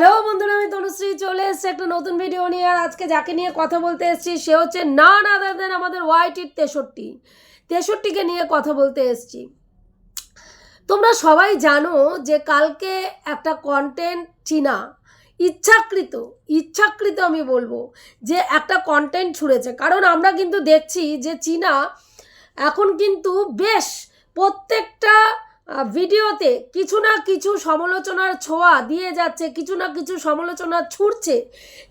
Hello বন্ধুরা, আমি তনুশ্রী, চলে এসেছি একটা নতুন ভিডিও নিয়ে, আর আজকে যাকে নিয়ে কথা বলতে এসেছি, সে হচ্ছে না না দাদেন আমাদের ওয়াইটির তেষট্টি। তেষট্টিকে নিয়ে কথা বলতে এসেছি। তোমরা সবাই জানো যে কালকে একটা কন্টেন্ট চীনা, ইচ্ছাকৃত ইচ্ছাকৃত আমি বলব, যে একটা কন্টেন্ট ছুঁড়েছে। কারণ আমরা কিন্তু দেখছি যে চীনা এখন কিন্তু বেশ প্রত্যেকটা ভিডিওতে কিছু না কিছু সমালোচনার ছোঁয়া দিয়ে যাচ্ছে, কিছু না কিছু সমালোচনা ছুটছে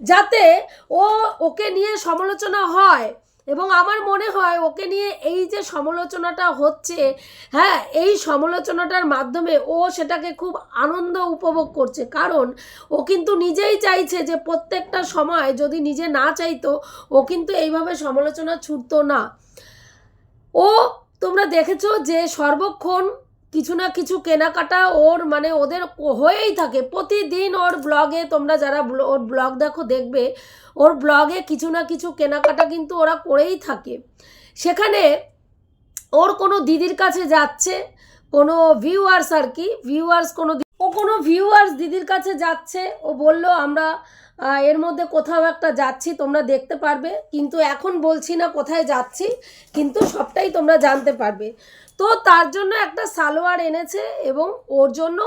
যাতে ও, ওকে নিয়ে সমালোচনা হয়। এবং আমার মনে হয় ওকে নিয়ে এই যে সমালোচনাটা হচ্ছে হ্যাঁ এই সমালোচনাটার মাধ্যমে ও সেটাকে খুব আনন্দ উপভোগ করছে। কারণ ও কিন্তু নিজেই চাইছে যে প্রত্যেকটা সময় যদি নিজে না চাইতো, ও কিন্তু এইভাবে সমালোচনা ছুটতো না। ও, তোমরা দেখেছ যে সর্বক্ষণ কিছু না কিছু কেনাকাটা ওর মানে ওদের হয়েই থাকে। প্রতিদিন ওর ব্লগে তোমরা যারা ওর ব্লগ দেখো দেখবে, ওর ব্লগে কিছু না কিছু কেনাকাটা কিন্তু ওরা করেই থাকে। সেখানে ওর কোনো দিদির কাছে যাচ্ছে, কোনো ভিউয়ার্স আর কি ভিউয়ার্স কোনো ও কোনো ভিউয়ার্স দিদির কাছে যাচ্ছে, ও বলল, আমরা এর মধ্যে কোথাও একটা যাচ্ছি, তোমরা দেখতে পারবে। কিন্তু এখন বলছি না কোথায় যাচ্ছি, কিন্তু সবটাই তোমরা জানতে পারবে। তো তার জন্য একটা সালোয়ার এনেছে এবং ওর জন্য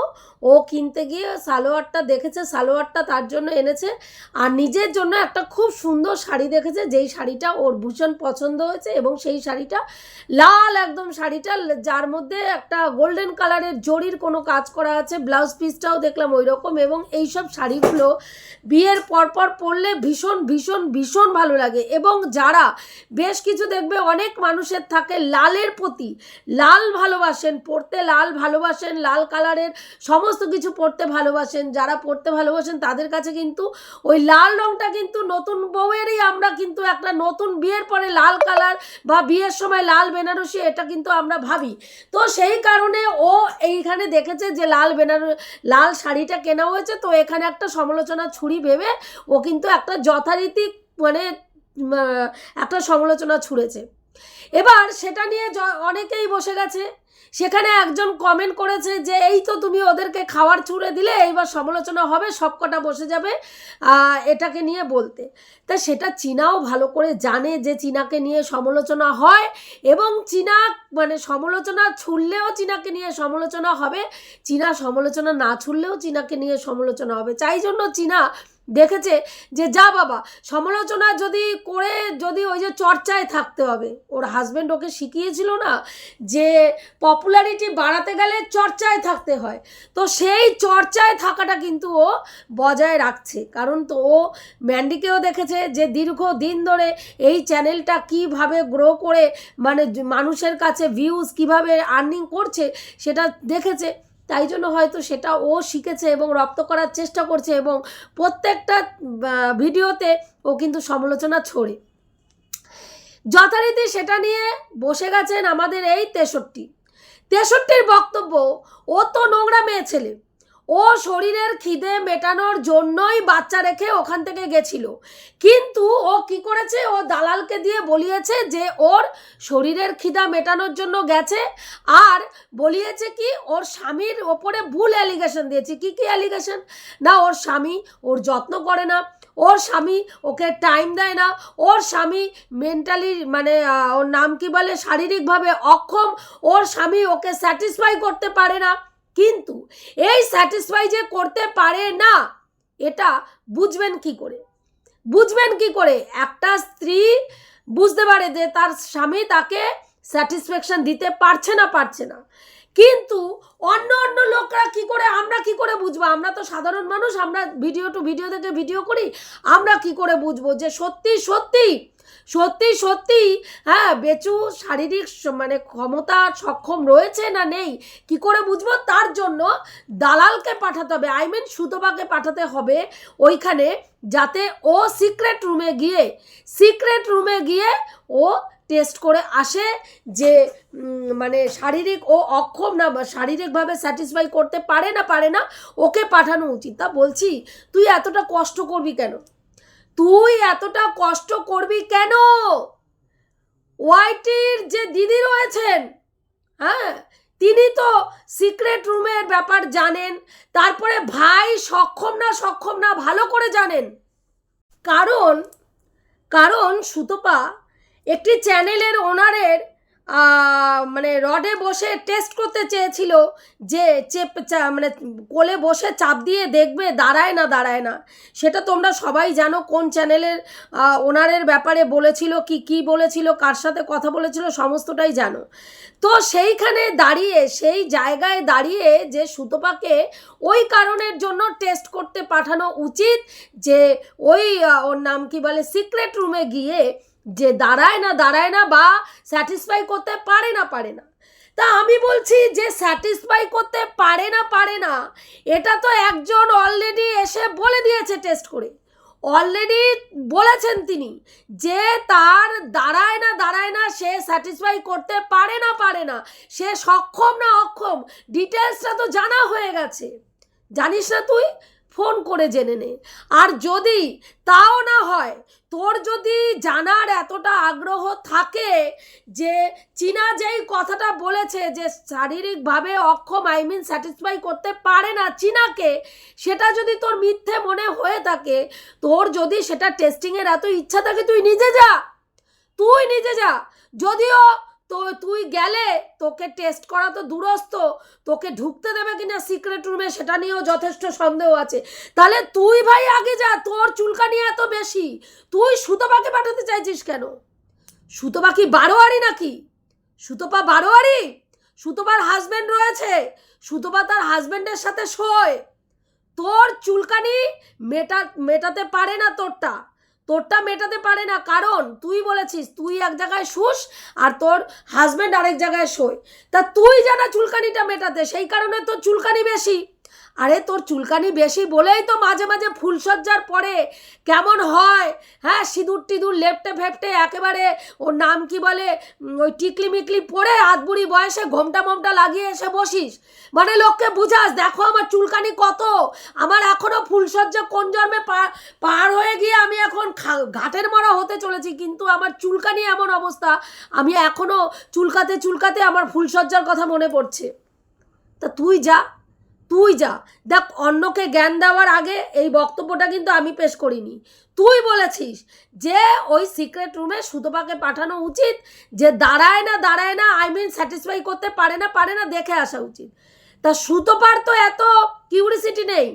ও কিনতে গিয়ে সালোয়ারটা দেখেছে, সালোয়ারটা তার জন্য এনেছে আর নিজের জন্য একটা খুব সুন্দর শাড়ি দেখেছে, যেই শাড়িটা ওর ভীষণ পছন্দ হয়েছে এবং সেই শাড়িটা লাল একদম শাড়িটা, যার মধ্যে একটা গোল্ডেন কালারের জরির কোনো কাজ করা আছে ব্লাউজ পিসটাও দেখলাম ওই রকম এবং এইসব শাড়িগুলো বিয়ের পরপর পরলে ভীষণ ভীষণ ভীষণ ভালো লাগে এবং যারা বেশ কিছু দেখবে অনেক মানুষের থাকে লালের প্রতি লাল ভালোবাসেন, পড়তে লাল ভালোবাসেন, লাল কালারের সমস্ত কিছু পড়তে ভালোবাসেন। যারা পড়তে ভালোবাসেন, তাদের কাছে কিন্তু ওই লাল রঙটা কিন্তু নতুন বউয়েরই। আমরা কিন্তু একটা নতুন বিয়ের পরে লাল কালার বা বিয়ের সময় লাল বেনারসি, এটা কিন্তু আমরা ভাবি। তো সেই কারণে ও এইখানে দেখেছে যে লাল বেনার, লাল শাড়িটা কেনা হয়েছে। তো এখানে একটা সমালোচনা ছুরি ভেবে ও কিন্তু একটা যথারীতি মানে একটা সমালোচনা ছুঁড়েছে। এবার সেটা নিয়ে অনেকেই বসে গেছে। সেখানে একজন কমেন্ট করেছে যে, এই তো তুমি ওদেরকে খাওয়ার ছুঁড়ে দিলে, এইবার সমালোচনা হবে সবকটা বসে যাবে এটাকে নিয়ে বলতে। তা সেটা চীনাও ভালো করে জানে যে, চীনাকে নিয়ে সমালোচনা হয় এবং চীনা মানে সমালোচনা ছুড়লেও চীনাকে নিয়ে সমালোচনা হবে, চীনা সমালোচনা না ছুড়লেও চীনাকে নিয়ে সমালোচনা হবে। চাই জন্য চীনা দেখেছে যে, যা বাবা, সমালোচনা যদি করে, যদি ওই যে চর্চায় থাকতে হবে। ওর হাজব্যান্ড ওকে শিখিয়েছিল না যে পপুলারিটি বাড়াতে গেলে চর্চায় থাকতে হয়। তো সেই চর্চায় থাকাটা কিন্তু ও বজায় রাখছে। কারণ তো ও ম্যান্ডিকেও দেখেছে যে দীর্ঘ দিন ধরে এই চ্যানেলটা কীভাবে গ্রো করে মানে মানুষের কাছে ভিউজ কীভাবে আর্নিং করছে, সেটা দেখেছে। তাই জন্য হয়তো সেটা ও শিখেছে এবং রপ্ত করার চেষ্টা করছে এবং প্রত্যেকটা ভিডিওতে ও কিন্তু সমালোচনা ছড়ে। যথারীতি সেটা নিয়ে বসে গেছেন আমাদের এই তেষট্টি। তেষট্টির বক্তব্য, ও তো নোংরা মেয়ে ছেলে। ও শরীরের খিদে মেটানোর জন্যই বাচ্চা রেখে ওখান থেকে গেছিল। কিন্তু ও কি করেছে? ও দালালকে দিয়ে বলিয়েছে যে ওর শরীরের খিদা মেটানোর জন্য গেছে আর বলিয়েছে কি, ওর স্বামীর ওপরে ভুল অ্যালিগেশন দিয়েছে। কি কি অ্যালিগেশন না, ওর স্বামী ওর যত্ন করে না, ওর স্বামী ওকে টাইম দেয় না, ওর স্বামী মেন্টালি মানে ওর নাম কি বলে? শারীরিকভাবে অক্ষম, ওর স্বামী ওকে স্যাটিসফাই করতে পারে না। কিন্তু এই স্যাটিসফাই যে করতে পারে না, এটা বুঝবেন কি করে? বুঝবেন কি করে? একটা স্ত্রী বুঝতে পারে যে তার স্বামী তাকে স্যাটিসফ্যাকশন দিতে পারছে না পারছে না। কিন্তু অন্য অন্য লোকরা কি করে, আমরা কি করে বুঝব? আমরা তো সাধারণ মানুষ, আমরা ভিডিও টু ভিডিও থেকে ভিডিও করি, আমরা কি করে বুঝব যে সত্যি সত্যি সত্যি সত্যি? হ্যাঁ বেচু শারীরিক মানে ক্ষমতা সক্ষম রয়েছে না নেই? কি করে বুঝব? তার জন্য দালালকে পাঠাতে হবে, আই মিন সুতপাকে পাঠাতে হবে ওইখানে যাতে ও সিক্রেট রুমে গিয়ে, সিক্রেট রুমে গিয়ে ও টেস্ট করে আসে যে মানে শারীরিক ও অক্ষম না শারীরিকভাবে স্যাটিসফাই করতে পারে না পারে না, ওকে পাঠানো উচিত। তা বলছি, তুই এতটা কষ্ট করবি কেন? তুই এতটা কষ্ট করবি কেন? ওয়াইটির যে দিদি রয়েছেন হ্যাঁ তিনি তো সিক্রেট রুমের ব্যাপার জানেন, তারপরে ভাই সক্ষম না সক্ষম না ভালো করে জানেন। কারণ কারণ সুতপা একটি চ্যানেলের ওনারের মানে রডে বসে টেস্ট করতে চেয়েছিল যে চেপ মানে কোলে বসে চাপ দিয়ে দেখবে দাঁড়ায় না দাঁড়ায় না। সেটা তোমরা সবাই জানো কোন চ্যানেলের ওনারের ব্যাপারে বলেছিল, কি কি বলেছিল, কার সাথে কথা বলেছিল, সমস্তটাই জানো। তো সেইখানে দাঁড়িয়ে, সেই জায়গায় দাঁড়িয়ে যে সুতপাকে ওই কারণের জন্য টেস্ট করতে পাঠানো উচিত যে ওই ওর নাম কি বলে সিক্রেট রুমে গিয়ে যে দাঁড়ায় না দাঁড়ায় না বা স্যাটিসফাই করতে পারে না পারে না। তা আমি বলছি যে স্যাটিসফাই করতে পারে না পারে না, এটা তো একজন অলরেডি এসে বলে দিয়েছে টেস্ট করে। অলরেডি বলেছেন তিনি যে তার দাঁড়ায় না দাঁড়ায় না, সে স্যাটিসফাই করতে পারে না পারে না, সে সক্ষম না অক্ষম ডিটেলসটা তো জানা হয়ে গেছে। জানিস না তুই? ফোন করে জেনে নে। আর যদি তাও না হয়, তোর যদি জানার এতটা আগ্রহ থাকে যে চীনা যেই কথাটা বলেছে যে শারীরিকভাবে অক্ষম আই মিন স্যাটিসফাই করতে পারে না চীনাকে, সেটা যদি তোর মিথ্যে মনে হয়ে থাকে, তোর যদি সেটা টেস্টিংয়ের এত ইচ্ছা থাকে, তুই নিজে যা। তুই নিজে যা। যদিও তো তুই গেলে তোকে টেস্ট করা তো দূরস্থ তোকে ঢুকতে দেবে কিনা সিক্রেট রুমে সেটা নিয়েও যথেষ্ট সন্দেহ আছে। তাহলে তুই ভাই আগে যা, তোর চুলকানি এত বেশি। তুই সুতপাকে পাঠাতে চাইছিস কেন? সুতপা কি বারোয়ারি নাকি? সুতপা বারোয়ারি? সুতপার হাজব্যান্ড রয়েছে। সুতপা তার হাজব্যান্ডের সাথে শোয়। তোর চুলকানি মেটা, মেটাতে পারে না তোরটা। তোরটা মেটাতে পারে না, কারণ তুই বলেছিস, তুই এক জায়গায় শুস আর তোর হাজব্যান্ড আরেক জায়গায় শোয়। তা তুই জানা চুলকানিটা মেটাতে, সেই কারণে তোর চুলকানি বেশি। আরে তোর চুলকানি বেশি বলেই তো মাঝে মাঝে ফুলসজ্জার পরে কেমন হয়? হ্যাঁ সিঁদুর টিঁদুর লেপটে ফেপটে একেবারে ওর নাম কি বলে? ওই টিকলি মিকলি পরে আধবুড়ি বয়সে ঘোমটা মোমটা লাগিয়ে এসে বসিস। মানে লোককে বুঝাস, দেখো আমার চুলকানি কত। আমার এখনও ফুলসজ্জা কোন জন্মে পার হয়ে গিয়ে আমি এখন ঘাটের মরা হতে চলেছি, কিন্তু আমার চুলকানি এমন অবস্থা, আমি এখনও চুলকাতে চুলকাতে আমার ফুলসজ্জার কথা মনে পড়ছে। তা তুই যা। তুই যা। দেখ, অন্যকে জ্ঞান দেওয়ার আগে এই বক্তব্যটা কিন্তু আমি পেশ করিনি। তুই বলেছিস যে ওই সিক্রেট রুমে সুতপাকে পাঠানো উচিত, যে দাঁড়ায় না দাঁড়ায় না আই মিন স্যাটিসফাই করতে পারে না পারে না, দেখে আসা উচিত। তা সুতপার তো এত কিউরিসিটি নেই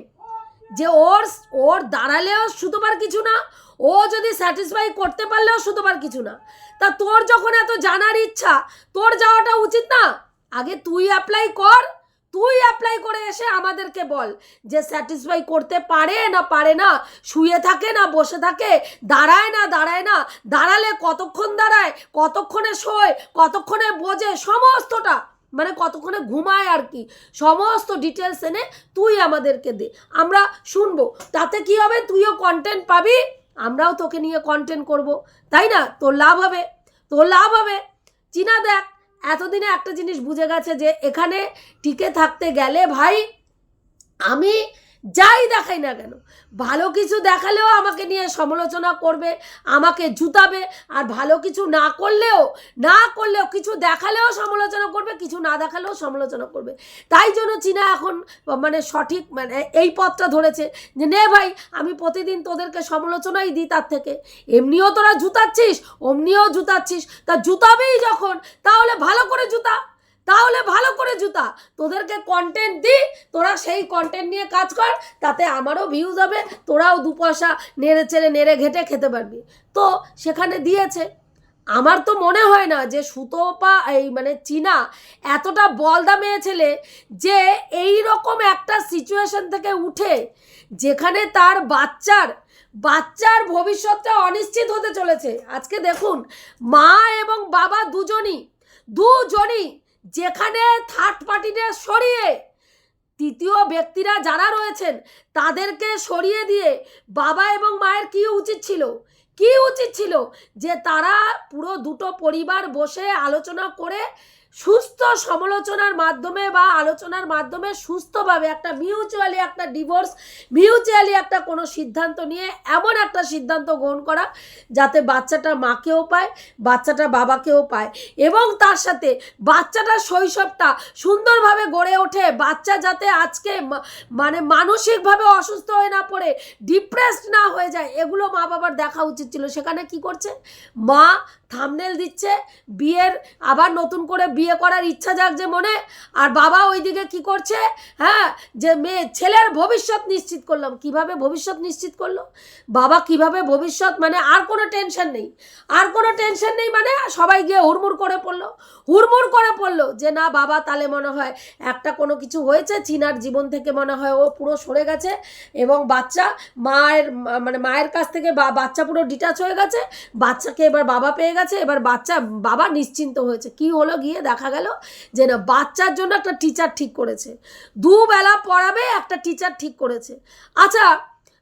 যে ওর ওর দাঁড়ালেও সুতোবার কিছু না, ও যদি স্যাটিসফাই করতে পারলেও সুতোবার কিছু না। তা তোর যখন এত জানার ইচ্ছা, তোর যাওয়াটা উচিত না? আগে তুই অ্যাপ্লাই কর তুই অ্যাপ্লাই করে এসে আমাদেরকে বল যে স্যাটিসফাই করতে পারে না পারে না, শুয়ে থাকে না, বসে থাকে, দাঁড়ায় না দাঁড়ায় না, দাঁড়ালে কতক্ষণ দাঁড়ায়, কতক্ষণে শোয়, কতক্ষণে বোঝে, সমস্তটা মানে কতক্ষণে ঘুমায় আর কি, সমস্ত ডিটেলস এনে তুই আমাদেরকে দে। আমরা শুনব, তাতে কি হবে, তুইও কন্টেন্ট পাবি, আমরাও তোকে নিয়ে কন্টেন্ট করব, তাই না? তোর লাভ হবে, তোর লাভ হবে। চিনা দেখ এতদিনে একটা জিনিস বুঝে গেছে যে এখানে টিকে থাকতে গেলে ভাই আমি যাই দেখাই না কেন। ভালো কিছু দেখালেও আমাকে নিয়ে সমালোচনা করবে, আমাকে জুতাবে, আর ভালো কিছু না করলেও না করলেও, কিছু দেখালেও সমালোচনা করবে, কিছু না দেখালেও সমালোচনা করবে। তাই জন্য চীনা এখন মানে সঠিক মানে এই পথটা ধরেছে যে, নে ভাই, আমি প্রতিদিন তোদেরকে সমালোচনাই দিই তার থেকে। এমনিও তোরা জুতাচ্ছিস, অমনিও জুতাচ্ছিস। তা জুতাবেই যখন, তাহলে ভালো করে জুতা। তাহলে ভালো করে জুতা। তোদেরকে কন্টেন্ট দিই, তোরা সেই কন্টেন্ট নিয়ে কাজ কর, তাতে আমারও ভিউজ হবে, তোরাও দু পয়সা নেড়ে চেড়ে নেড়ে ঘেটে খেতে পারবি। তো সেখানে দিয়েছে। আমার তো মনে হয় না যে সুতোপা এই মানে চীনা এতটা বলদা মেয়ে ছেলে যে এই রকম একটা সিচুয়েশন থেকে উঠে যেখানে তার বাচ্চার বাচ্চার ভবিষ্যৎটা অনিশ্চিত হতে চলেছে। আজকে দেখুন, মা এবং বাবা দুজনই দুজনই যেখানে থার্ড পার্টিদের সরিয়ে তৃতীয় ব্যক্তিরা যারা রয়েছেন, তাদেরকে সরিয়ে দিয়ে বাবা এবং মায়ের কি উচিত ছিল? কি উচিত ছিল? যে তারা পুরো দুটো পরিবার বসে আলোচনা করে সুস্থ সমালোচনার মাধ্যমে বা আলোচনার মাধ্যমে সুস্থভাবে একটা মিউচুয়ালি একটা ডিভোর্স মিউচুয়ালি একটা কোনো সিদ্ধান্ত নিয়ে এমন একটা সিদ্ধান্ত গ্রহণ করা যাতে বাচ্চাটা মাকেও পায়, বাচ্চাটা বাবাকেও পায়। এবং তার সাথে বাচ্চাটার শৈশবটা সুন্দরভাবে গড়ে ওঠে, বাচ্চা যাতে আজকে মানে মানসিকভাবে অসুস্থ হয়ে না পড়ে ডিপ্রেসড না হয়ে যায়, এগুলো মা বাবার দেখা উচিত ছিল। সেখানে কি করছে? মা থামনেল দিচ্ছে, বিয়ের আবার নতুন করে বিয়ে করার ইচ্ছা জাগছে মনে, আর বাবা ওইদিকে কি করছে হ্যাঁ যে মেয়ে, ছেলের ভবিষ্যৎ নিশ্চিত করলাম। কীভাবে ভবিষ্যৎ নিশ্চিত করল? বাবা কীভাবে ভবিষ্যৎ মানে আর কোনো টেনশন নেই। আর কোনো টেনশন নেই মানে সবাই গিয়ে হুড়মুড় করে পড়ল। হুড়মুড় করে পড়ল যে না বাবা, তাহলে মনে হয় একটা কোনো কিছু হয়েছে, চিনার জীবন থেকে মনে হয় ও পুরো সরে গেছে এবং বাচ্চা মায়ের মানে মায়ের কাছ থেকে বাচ্চা পুরো ডিটাচ হয়ে গেছে। বাচ্চাকে এবার বাবা পেয়ে গেছে, এবার বাচ্চা, বাবা নিশ্চিন্ত হয়েছে। কি হলো গিয়ে দেখা গেল যে না, বাচ্চার জন্য একটা টিচার ঠিক করেছে। দুবেলা পড়াবে একটা টিচার ঠিক করেছে। আচ্ছা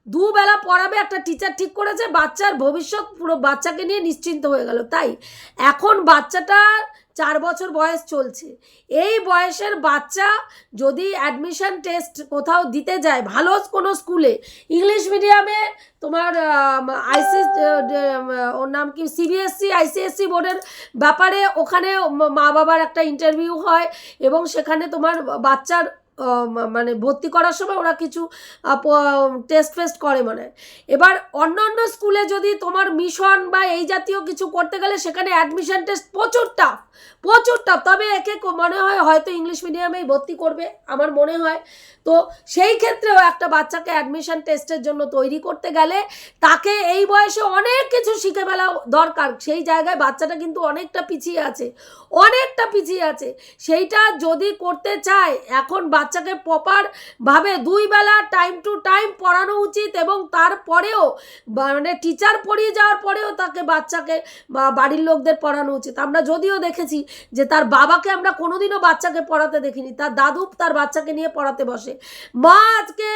দুবেলা পড়াবে একটা টিচার ঠিক করেছে, বাচ্চার ভবিষ্যৎ পুরো বাচ্চাকে নিয়ে নিশ্চিন্ত হয়ে গেল। তাই এখন বাচ্চাটা চার বছর বয়স চলছে। এই বয়সের বাচ্চা যদি অ্যাডমিশন টেস্ট কোথাও দিতে যায়, ভালো কোনো স্কুলে ইংলিশ মিডিয়ামে তোমার আইসি ওর নাম কি? সিবিএসসি আইসিএসসি বোর্ডের ব্যাপারে ওখানে মা বাবার একটা ইন্টারভিউ হয় এবং সেখানে তোমার বাচ্চার মানে ভর্তি করার সময় ওরা কিছু টেস্ট ফেস্ট করে মানে এবার অন্য অন্য স্কুলে যদি তোমার মিশন বা এই জাতীয় কিছু করতে গেলে সেখানে অ্যাডমিশন টেস্ট প্রচুর টাফ প্রচুর টাফ তবে একে মনে হয় হয়তো ইংলিশ মিডিয়ামেই ভর্তি করবে, আমার মনে হয়। তো সেই ক্ষেত্রেও একটা বাচ্চাকে অ্যাডমিশন টেস্টের জন্য তৈরি করতে গেলে তাকে এই বয়সে অনেক কিছু শিখে ফেলা দরকার। সেই জায়গায় বাচ্চাটা কিন্তু অনেকটা পিছিয়ে আছে, অনেকটা পিছিয়ে আছে। সেইটা যদি করতে চায়, এখন বাচ্চাকে প্রপার ভাবে দুই বেলা টাইম টু টাইম পড়ানো উচিত এবং তারপরেও মানে টিচার পড়িয়ে যাওয়ার পরেও তাকে বাচ্চাকে বা বাড়ির লোকদের পড়ানো উচিত। আমরা যদিও দেখেছি যে তার বাবাকে আমরা কোনোদিনও বাচ্চাকে পড়াতে দেখিনি, তার দাদু তার বাচ্চাকে নিয়ে পড়াতে বসে। মা আজকে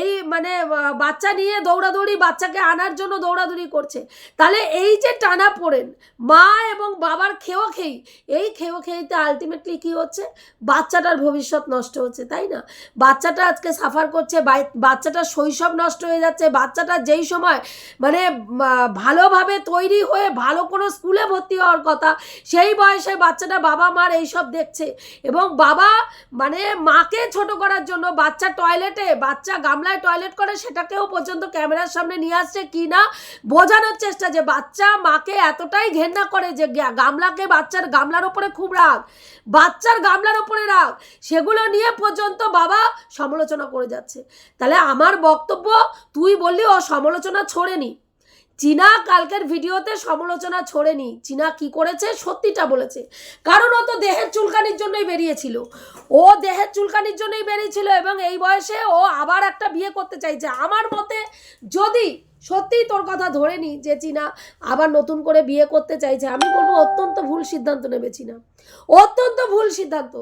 এই মানে বাচ্চা নিয়ে দৌড়াদৌড়ি, বাচ্চাকে আনার জন্য দৌড়াদৌড়ি করছে। তাহলে এই যে টানা পড়েন, মা এবং বাবার খেয়েও খেই, এই খেয়েও খেয়েতে আলটিমেটলি কি হচ্ছে? বাচ্চাটার ভবিষ্যৎ নষ্ট হচ্ছে, তাই না? বাচ্চাটা আজকে সাফার করছে বাচ্চাটার শৈশব নষ্ট হয়ে যাচ্ছে, বাচ্চাটা যেই সময় মানে ভালোভাবে তৈরি হয়ে ভালো কোনো স্কুলে ভর্তি হওয়ার কথা, সেই বয়সে বাচ্চাটা বাবা মার এইসব দেখছে। এবং বাবা মানে মাকে ছোট করার জন্য বাচ্চা টয়লেটে বাচ্চা গামলায় টয়লেট করে সেটাকেও পর্যন্ত ক্যামেরার সামনে নিয়ে আসছে কি না বোঝানোর চেষ্টা যে বাচ্চা মাকে এতটাই ঘেন্না করে যে গামলাকে বাচ্চার গামলার ওপরে খুব রাগ, বাচ্চার গামলার ওপরে রাগ, সেগুলো নিয়ে পর্যন্ত বাবা সমালোচনা করে যাচ্ছে। তাহলে আমার বক্তব্য তুই বললি ও সমালোচনা ছড়েনি। চীনা কালকের ভিডিওতে সমালোচনা ছড়েনি। চীনা কি করেছে? সত্যিটা বলেছে। কারণ ও তো দেহের চুলকানির জন্যই বেরিয়েছিল। ও দেহের চুলকানির জন্যই বেরিয়েছিল এবং এই বয়সে ও আবার একটা বিয়ে করতে চাইছে। আমার মতে যদি সত্যিই তোর কথা ধরে নি যে চীনা আবার নতুন করে বিয়ে করতে চাইছে। আমি বলব অত্যন্ত ভুল সিদ্ধান্ত নেবে চীনা। অত্যন্ত ভুল সিদ্ধান্ত।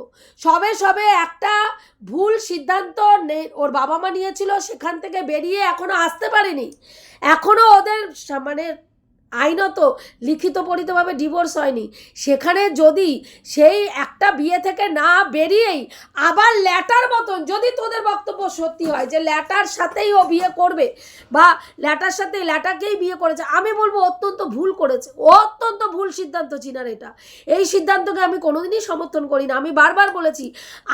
সবে সবে একটা ভুল সিদ্ধান্ত ওর বাবা মা নিয়েছিল, সেখান থেকে বেরিয়ে এখনও আসতে পারেনি। এখনও ওদের মানে আইনত লিখিত পরিতভাবে ডিভোর্স হয়নি। সেখানে যদি সেই একটা বিয়ে থেকে না বেরিয়েই আবার ল্যাটার মতন যদি তোদের বক্তব্য সত্যি হয় যে ল্যাটার সাথেই ও বিয়ে করবে বা ল্যাটার সাথে ল্যাটাকেই বিয়ে করেছে, আমি বলব অত্যন্ত ভুল করেছে। ও অত্যন্ত ভুল সিদ্ধান্ত, চিনার এটা। এই সিদ্ধান্তকে আমি কোনোদিনই সমর্থন করি না। আমি বারবার বলেছি,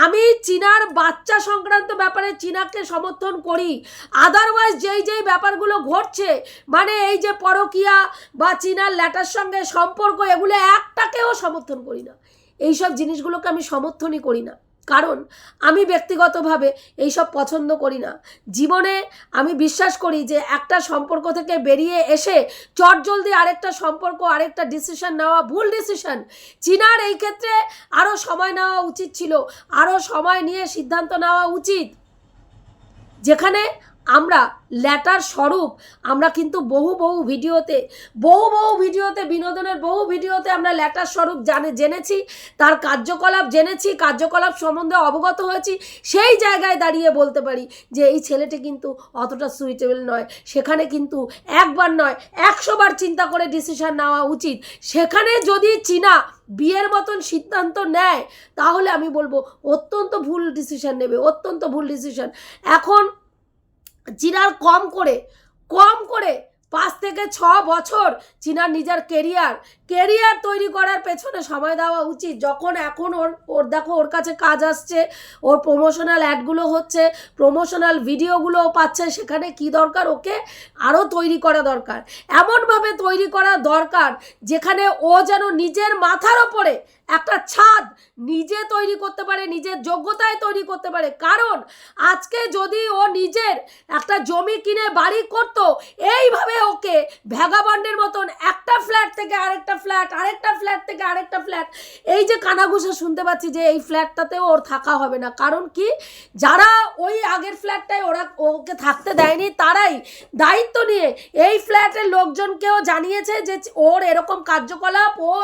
আমি চীনার বাচ্চা সংক্রান্ত ব্যাপারে চীনাকে সমর্থন করি। আদারওয়াইজ যেই যেই ব্যাপারগুলো ঘটছে মানে এই যে পরকিয়া বা চীনার ল্যাটার সঙ্গে সম্পর্ক এগুলো একটাকেও সমর্থন করি না। এইসব জিনিসগুলোকে আমি সমর্থনই করি না। কারণ আমি ব্যক্তিগতভাবে এইসব পছন্দ করি না। জীবনে আমি বিশ্বাস করি যে একটা সম্পর্ক থেকে বেরিয়ে এসে চটজলদি আরেকটা সম্পর্ক, আরেকটা ডিসিশন নেওয়া ভুল ডিসিশন চীনার এই ক্ষেত্রে আরও সময় নেওয়া উচিত ছিল। আরও সময় নিয়ে সিদ্ধান্ত নেওয়া উচিত। যেখানে আমরা ল্যাটার স্বরূপ, আমরা কিন্তু বহু বহু ভিডিওতে, বহু বহু ভিডিওতে, বিনোদনের বহু ভিডিওতে আমরা ল্যাটার স্বরূপ জানে, জেনেছি, তার কার্যকলাপ জেনেছি, কার্যকলাপ সম্বন্ধে অবগত হয়েছি, সেই জায়গায় দাঁড়িয়ে বলতে পারি যে এই ছেলেটি কিন্তু অতটা সুইটেবল নয়। সেখানে কিন্তু একবার নয় একশোবার চিন্তা করে ডিসিশন নেওয়া উচিত। সেখানে যদি চীনা বিয়ের মতন সিদ্ধান্ত নেয়, তাহলে আমি বলব অত্যন্ত ভুল ডিসিশন নেবে, অত্যন্ত ভুল ডিসিশন এখন চীনার কম করে কম করে পাঁচ থেকে ছ বছর চীনার নিজের কেরিয়ার কেরিয়ার তৈরি করার পেছনে সময় দেওয়া উচিত। যখন এখন ওর ওর দেখো, ওর কাছে কাজ আসছে, ওর প্রমোশনাল অ্যাডগুলো হচ্ছে প্রমোশনাল ভিডিওগুলোও পাচ্ছে, সেখানে কি দরকার? ওকে আরও তৈরি করা দরকার। এমনভাবে তৈরি করা দরকার, যেখানে ও যেন নিজের মাথার ওপরে একটা ছাদ নিজে তৈরি করতে পারে, নিজের যোগ্যতায় তৈরি করতে পারে। কারণ আজকে যদি ও নিজের একটা জমি কিনে বাড়ি করত, এইভাবে ওকে ভ্যাগাবন্ডের মতন একটা ফ্ল্যাট থেকে আরেকটা ফ্ল্যাট আরেকটা ফ্ল্যাট থেকে আরেকটা ফ্ল্যাট, এই যে কানাঘুষা শুনতে পাচ্ছি যে এই ফ্ল্যাটটাতে ওর থাকা হবে না। কারণ কি? যারা ওই আগের ফ্ল্যাটটায় ওরা ওকে থাকতে দেয়নি, তারাই দায়িত্ব নিয়ে এই ফ্ল্যাটের লোকজনকেও জানিয়েছে যে ওর এরকম কার্যকলাপ, ও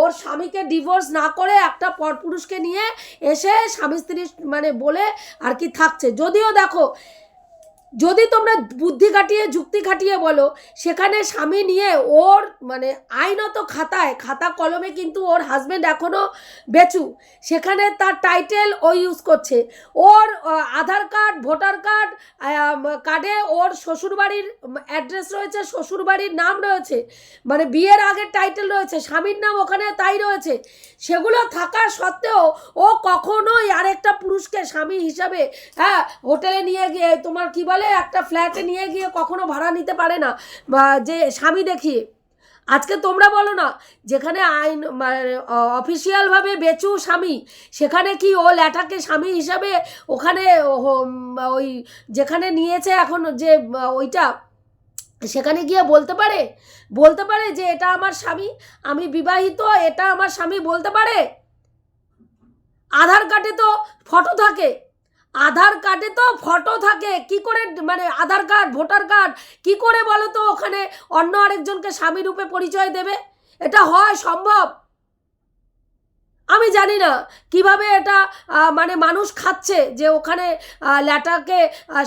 ওর স্বামীকে ডিভোর্স না করে একটা পরপুরুষকে নিয়ে এসে স্বামী স্ত্রী মানে বলে আর কি থাকছে। যদিও দেখো যদি তোমরা বুদ্ধি খাটিয়ে, যুক্তি খাটিয়ে বলো, সেখানে স্বামী নিয়ে ওর মানে আইনত খাতায়, খাতা কলমে কিন্তু ওর হাজব্যান্ড এখনও বেচু। সেখানে তার টাইটেল ও ইউজ করছে। ওর আধার কার্ড ভোটার কার্ড কার্ডে ওর শ্বশুরবাড়ির অ্যাড্রেস রয়েছে, শ্বশুরবাড়ির নাম রয়েছে মানে বিয়ের আগের টাইটেল রয়েছে, স্বামীর নাম ওখানে তাই রয়েছে। সেগুলো থাকা সত্ত্বেও ও কখনোই আরেকটা পুরুষকে স্বামী হিসাবে হ্যাঁ হোটেলে নিয়ে গিয়ে তোমার কি একটা ফ্ল্যাটে নিয়ে গিয়ে কখনো ভাড়া নিতে পারে না, বা যে স্বামী দেখিয়ে আজকে তোমরা বলো না, যেখানে আইন মানে অফিসিয়ালভাবে বেচু স্বামী, সেখানে কি ও ল্যাটাকে স্বামী হিসাবে ওখানে ওই যেখানে নিয়েছে এখন যে ওইটা, সেখানে গিয়ে বলতে পারে? বলতে পারে যে এটা আমার স্বামী, আমি বিবাহিত, এটা আমার স্বামী বলতে পারে? আধার কার্ডে তো ফটো থাকে। আধার কার্ডে তো ফটো থাকে। কি করে মানে আধার কার্ড ভোটার কার্ড কি করে বলো তো ওখানে? অন্য আরেকজনকে স্বামী রূপে পরিচয় দেবে? এটা হয় সম্ভব? আমি জানি না। কীভাবে এটা মানে মানুষ খাচ্ছে যে ওখানে ল্যাটাকে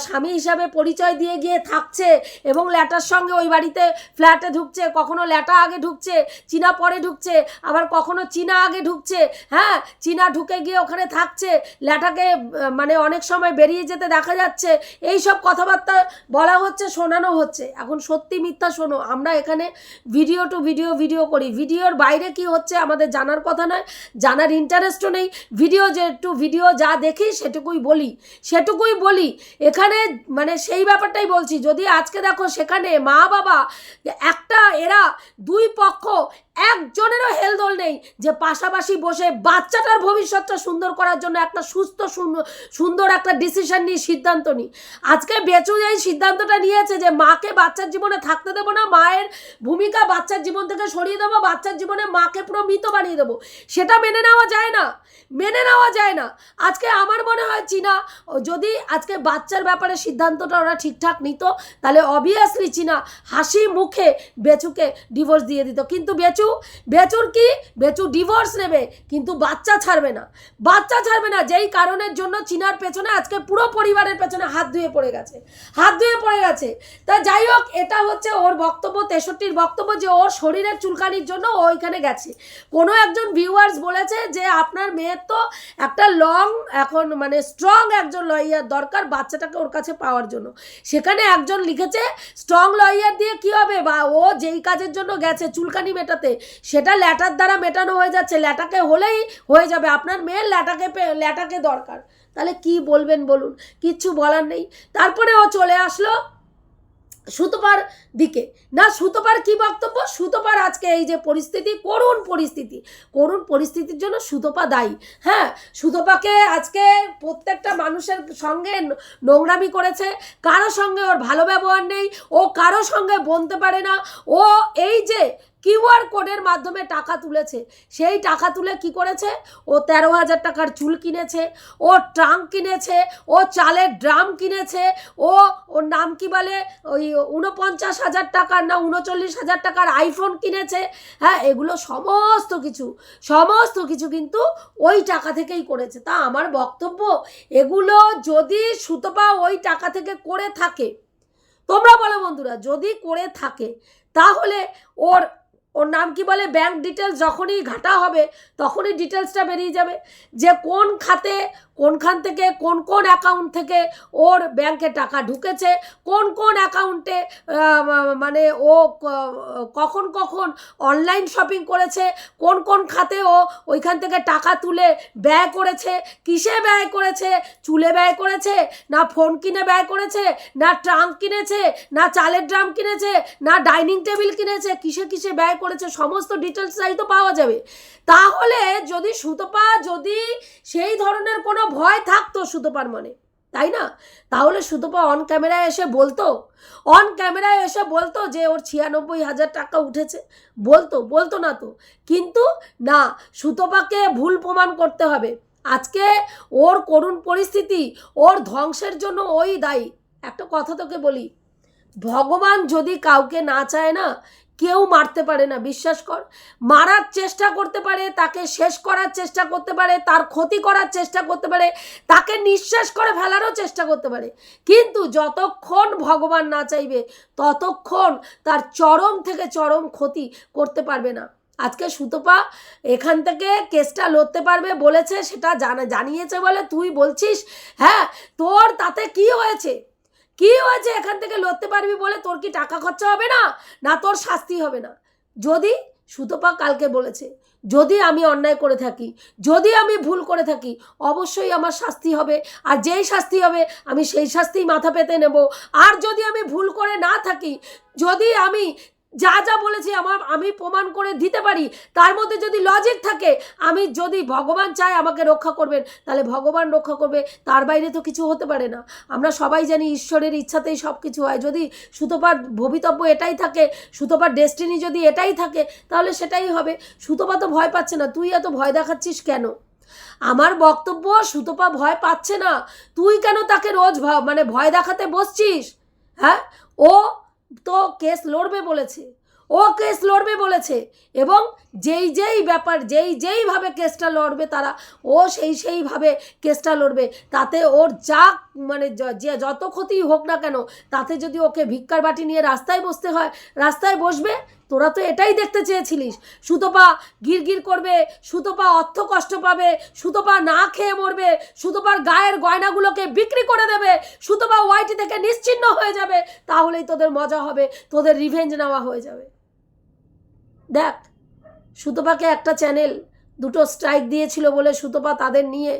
স্বামী হিসাবে পরিচয় দিয়ে গিয়ে থাকছে এবং ল্যাটার সঙ্গে ওই বাড়িতে ফ্ল্যাটে ঢুকছে, কখনো ল্যাটা আগে ঢুকছে, চীনা পরে ঢুকছে, আবার কখনো চীনা আগে ঢুকছে হ্যাঁ? চীনা ঢুকে গিয়ে ওখানে থাকছে, ল্যাটাকে মানে অনেক সময় বেরিয়ে যেতে দেখা যাচ্ছে এই সব কথাবার্তা বলা হচ্ছে, শোনানো হচ্ছে। এখন সত্যি মিথ্যা শোনো, আমরা এখানে ভিডিও টু ভিডিও ভিডিও করি। ভিডিওর বাইরে কি হচ্ছে আমাদের জানার কথা নয়। জানার ইন্টারেস্টও নেই। ভিডিও যে একটু ভিডিও যা দেখি সেটুকুই বলি। সেটুকুই বলি। এখানে মানে সেই ব্যাপারটাই বলছি। যদি আজকে দেখো সেখানে মা বাবা একটা, এরা, দুই পক্ষ একজনেরও হেলদোল নেই, যে পাশাপাশি বসে বাচ্চাটার ভবিষ্যৎটা সুন্দর করার জন্য একটা সুস্থ সুন্দর- একটা ডিসিশন নিয়ে সিদ্ধান্ত নিই। আজকে বেচু এই সিদ্ধান্তটা নিয়েছে যে মাকে বাচ্চার জীবনে থাকতে দেবো না, মায়ের ভূমিকা বাচ্চার জীবন থেকে সরিয়ে দেবো, বাচ্চার জীবনে মাকে পুরো মৃত বানিয়ে দেবো। সেটা মেনে নেওয়া যায় না, মেনে নেওয়া যায় না। আজকে আমার মনে হয় চীনা যদি আজকে বাচ্চার ব্যাপারে সিদ্ধান্তটা ওরা ঠিকঠাক নিত, তাহলে অবভিয়াসলি চীনা হাসি মুখে বেচুকে ডিভোর্স দিয়ে দিত। কিন্তু বেচু বেচুর কি? বেচু ডিভোর্স নেবে, কিন্তু বাচ্চা ছাড়বে না। বাচ্চা ছাড়বে না, যেই কারণের জন্য চীনার পেছনে আজকে পুরো পরিবারের পেছনে হাত ধুয়ে পড়ে গেছে। হাত ধুয়ে পড়ে গেছে। তা যাই হোক, এটা হচ্ছে ওর বক্তব্য, তেষট্টির বক্তব্য যে ওর শরীরের চুলকানির জন্য ও ওইখানে গেছে। কোনো একজন ভিউয়ার্স বলেছে যে আপনার মেয়ের তো একটা লং এখন মানে স্ট্রং একজন লয়ার দরকার বাচ্চাটাকে ওর কাছে পাওয়ার জন্য। সেখানে একজন লিখেছে স্ট্রং লয়ার দিয়ে কি হবে? বা ও যেই কাজের জন্য গেছে, চুলকানি মেটাতে সেটা ল্যাটার দ্বারা মেটানো হয়ে যাচ্ছে। ল্যাটাকে হলেই হয়ে যাবে। আপনার মেয়ের ল্যাটাকে ল্যাটাকে দরকার। তাহলে কি বলবেন বলুন? কিচ্ছু বলার নেই। তারপরে ও চলে আসলো সুতোপার দিকে। না, সুতোপার কি বক্তব্য? সুতোপার আজকে এই যে পরিস্থিতি, করুণ পরিস্থিতি। করুণ পরিস্থিতির জন্য সুতোপা দায়ী। হ্যাঁ সুতপাকে আজকে প্রত্যেকটা মানুষের সঙ্গে নোংরামি করেছে। কারও সঙ্গে ওর ভালো ব্যবহার নেই। ও কারও সঙ্গে বলতে পারে না। ও এই যে কিউআর কোডের মাধ্যমে টাকা তুলেছে। সেই টাকা তুলে কি করেছে? ও তেরো হাজার টাকার চুল কিনেছে, ও ট্রাঙ্ক কিনেছে, ও চালের ড্রাম কিনেছে, ও, ওর নাম কি বলে? ওই উনপঞ্চাশ হাজার টাকার না উনচল্লিশ হাজার টাকার আইফোন কিনেছে। হ্যাঁ এগুলো সমস্ত কিছু সমস্ত কিছু কিন্তু ওই টাকা থেকেই করেছে। তা আমার বক্তব্য, এগুলো যদি সুতপা ওই টাকা থেকে করে থাকে, তোমরা বলো বন্ধুরা, যদি করে থাকে, তাহলে ওর ওর নাম কি বলে? ব্যাংক ডিটেলস যখনই ঘাটা হবে, তখনই ডিটেলসটা বেরিয়ে যাবে। যে কোন খাতে কোনখান থেকে, কোন কোন অ্যাকাউন্ট থেকে ওর ব্যাংকে টাকা ঢুকেছে, কোন কোন অ্যাকাউন্টে মানে ও কখন কখন অনলাইন শপিং করেছে, কোন কোন খাতে ও ওইখান থেকে টাকা তুলে ব্যয় করেছে, কিসে ব্যয় করেছে, চুলে ব্যয় করেছে, না ফোন কিনে ব্যয় করেছে, না ট্রাঙ্ক কিনেছে, না চালের ড্রাম কিনেছে, না ডাইনিং টেবিল কিনেছে, কিসে কিসে ব্যয় করেছে, সমস্ত ডিটেলসটাই তো পাওয়া যাবে। তাহলে যদি সুতপা যদি সেই ধরনের কোনো ভয় থাকতো সুতপার মনে, তাই না? তাহলে সুতপা অন ক্যামেরায় এসে বলতো অন ক্যামেরায় এসে বলতো যে ওর ছিয়ানব্বই হাজার টাকা উঠেছে, বলতো বলতো না তো। কিন্তু না, সুতপাকে ভুল প্রমাণ করতে হবে। আজকে ওর করুণ পরিস্থিতি, ওর ধ্বংসের জন্য ওই দায়ী। একটা কথা তোকে বলি, ভগবান যদি কাউকে না চায় না কেউ মারতে পারে না, বিশ্বাস কর। মারার চেষ্টা করতে পারে, তাকে শেষ করার চেষ্টা করতে পারে, তার ক্ষতি করার চেষ্টা করতে পারে, তাকে নিঃশ্বাস করে ফেলারও চেষ্টা করতে পারে। কিন্তু যতক্ষণ ভগবান না চাইবে, ততক্ষণ তার চরম থেকে চরম ক্ষতি করতে পারবে না। আজকে সুতপা এখান থেকে কেসটা লড়তে পারবে বলেছে, সেটা জানা, জানিয়েছে বলে তুই বলছিস হ্যাঁ তোর তাতে কি হয়েছে? কি হয়েছে এখান থেকে লড়তে পারবি বলে তোর কি টাকা খরচা হবে না? না তোর শাস্তি হবে না। যদি সুতপা কালকে বলেছে, যদি আমি অন্যায় করে থাকি, যদি আমি ভুল করে থাকি, অবশ্যই আমার শাস্তি হবে। আর যেই শাস্তি হবে, আমি সেই শাস্তিই মাথা পেতে নেব। আর যদি আমি ভুল করে না থাকি, যদি আমি যা যা বলেছি আমার, আমি প্রমাণ করে দিতে পারি। তার মধ্যে যদি লজিক থাকে, আমি যদি ভগবান চায় আমাকে রক্ষা করবেন, তাহলে ভগবান রক্ষা করবে। তার বাইরে তো কিছু হতে পারে না। আমরা সবাই জানি ঈশ্বরের ইচ্ছাতেই সব কিছু হয়। যদি সুতোপার ভবিতব্য এটাই থাকে, সুতোপার ডেস্টিনি যদি এটাই থাকে, তাহলে সেটাই হবে। সুতোপা তো ভয় পাচ্ছে না। তুই এত ভয় দেখাচ্ছিস কেন? আমার বক্তব্য সুতপা ভয় পাচ্ছে না। তুই কেন তাকে রোজ মানে ভয় দেখাতে বসছিস? হ্যাঁ? ও তো কেস লড়বে বলেছে। ও কেস লড়বে বলেছে এবং যেই যেই ব্যাপার, যেই যেইভাবে কেসটা লড়বে তারা, ও সেই সেইভাবে কেসটা লড়বে। তাতে ওর যা মানে যে যত ক্ষতি হোক না কেন, তাতে যদি ওকে ভিক্ষার বাটি নিয়ে রাস্তায় বসতে হয়, রাস্তায় বসবে তোরা তো এটাই দেখতে চেয়েছিলিস। সুতোপা গির গির করবে, সুতপা অর্থ কষ্ট পাবে, সুতপা না খেয়ে মরবে, সুতপার গায়ের গয়নাগুলোকে বিক্রি করে দেবে, সুতপা ওয়াইটি থেকে নিশ্চিন্ন হয়ে যাবে, তাহলেই তোদের মজা হবে, তোদের রিভেঞ্জ নেওয়া হয়ে যাবে। দেখ, সুতপাকে একটা চ্যানেল দুটো স্ট্রাইক দিয়েছিল বলে সুতপা তাদের নিয়ে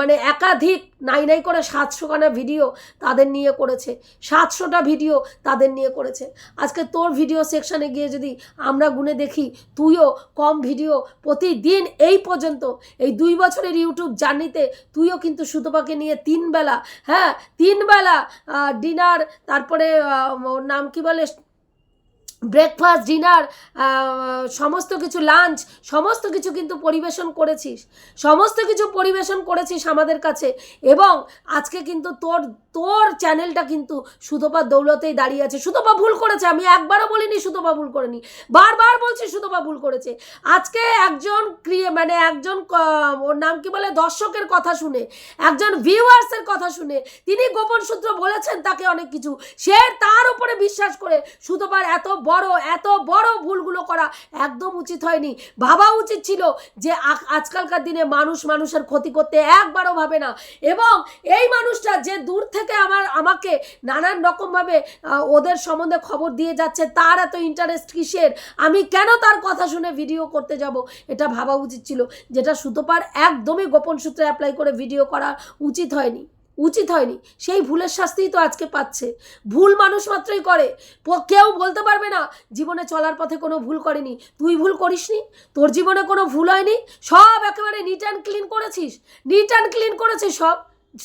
মানে একাধিক নাই নাই করে সাতশো খানা ভিডিও তাদের নিয়ে করেছে। সাতশোটা ভিডিও তাদের নিয়ে করেছে। আজকে তোর ভিডিও সেকশানে গিয়ে যদি আমরা গুনে দেখি, তুইও কম ভিডিও প্রতিদিন এই পর্যন্ত, এই দুই বছরের ইউটিউব জার্নিতে তুইও কিন্তু সুতপাকে নিয়ে তিনবেলা হ্যাঁ তিনবেলা ডিনার তারপরে নাম কি বলে? ব্রেকফাস্ট ডিনার সমস্ত কিছু লাঞ্চ সমস্ত কিছু কিন্তু পরিবেশন করেছিস। সমস্ত কিছু পরিবেশন করেছিস আমাদের কাছে এবং আজকে কিন্তু তোর তোর চ্যানেলটা কিন্তু সুতপা দৌলতেই দাঁড়িয়ে আছে। সুতপা ভুল করেছে, আমি একবারও বলিনি সুতপা ভুল করেনি। বারবার বলছি সুতপা ভুল করেছে। আজকে একজন ক্রিয়ে মানে একজন ওর নাম কি বলে, দর্শকের কথা শুনে, একজন ভিউয়ার্সের কথা শুনে, তিনি গোপন সূত্র বলেছেন তাকে অনেক কিছু। সে তার উপরে বিশ্বাস করে সুতপার এত বড়, এত বড় ভুলগুলো করা একদম উচিত হয়নি। ভাবা উচিত ছিল যে আজকালকার দিনে মানুষ মানুষের ক্ষতি করতে একবারও ভাবে না। এবং এই মানুষটা যে দূর থেকে আমার, আমাকে নানান রকমভাবে ওদের সম্বন্ধে খবর দিয়ে যাচ্ছে, তার এত ইন্টারেস্ট কিসের? আমি কেন তার কথা শুনে ভিডিও করতে যাব? এটা ভাবা উচিত ছিল। যেটা সুতোপার একদমই গোপন সূত্রে অ্যাপ্লাই করে ভিডিও করা উচিত হয়নি। উচিত হয়নি। সেই ভুলের শাস্তিই তো আজকে পাচ্ছে। ভুল মানুষ মাত্রই করে। কেউ বলতে পারবে না, জীবনে চলার পথে কোনো ভুল করেনি। তুই ভুল করিসনি, তোর জীবনে কোনো ভুল হয়নি, সব একেবারে নিট অ্যান্ড ক্লিন করেছিস। নিট অ্যান্ড ক্লিন করেছিস সব।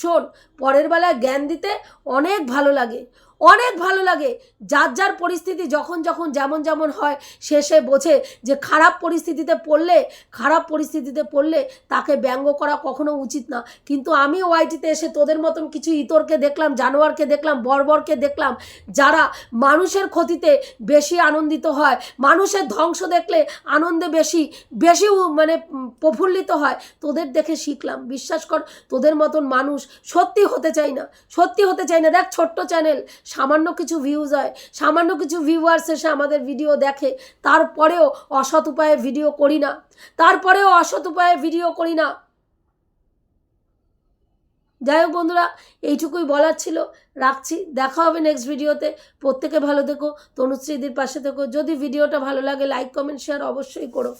শোন, পরের বেলায় জ্ঞান দিতে অনেক ভালো লাগে। অনেক ভালো লাগে। যার যার পরিস্থিতি যখন যখন যেমন যেমন হয়, সে সে বোঝে যে খারাপ পরিস্থিতিতে পড়লে, খারাপ পরিস্থিতিতে পড়লে তাকে ব্যঙ্গ করা কখনো উচিত না। কিন্তু আমি ওয়াইটিতে এসে তোদের মতন কিছু ইতরকে দেখলাম, জানোয়ারকে দেখলাম, বর্বরকে দেখলাম, যারা মানুষের ক্ষতিতে বেশি আনন্দিত হয়, মানুষের ধ্বংস দেখলে আনন্দে বেশি বেশি মানে প্রফুল্লিত হয়, তোদের দেখে শিখলাম। বিশ্বাস কর, তোদের মতন মানুষ সত্যি হতে চাই না। সত্যি হতে চাই না। দেখ ছোট্ট চ্যানেল সামান্য কিছু ভিউজ হয়, সামান্য কিছু ভিউয়ার্স এসে আমাদের ভিডিও দেখে, তারপরেও অসৎ উপায়ে ভিডিও করি না, তারপরেও অসৎ উপায়ে ভিডিও করি না। যাই হোক বন্ধুরা, এইটুকুই বলার ছিল, রাখছি, দেখা হবে নেক্সট ভিডিওতে প্রত্যেকে ভালো থেকো, তনুশ্রীদির পাশে থেকো, যদি ভিডিওটা ভালো লাগে লাইক কমেন্ট শেয়ার অবশ্যই করো।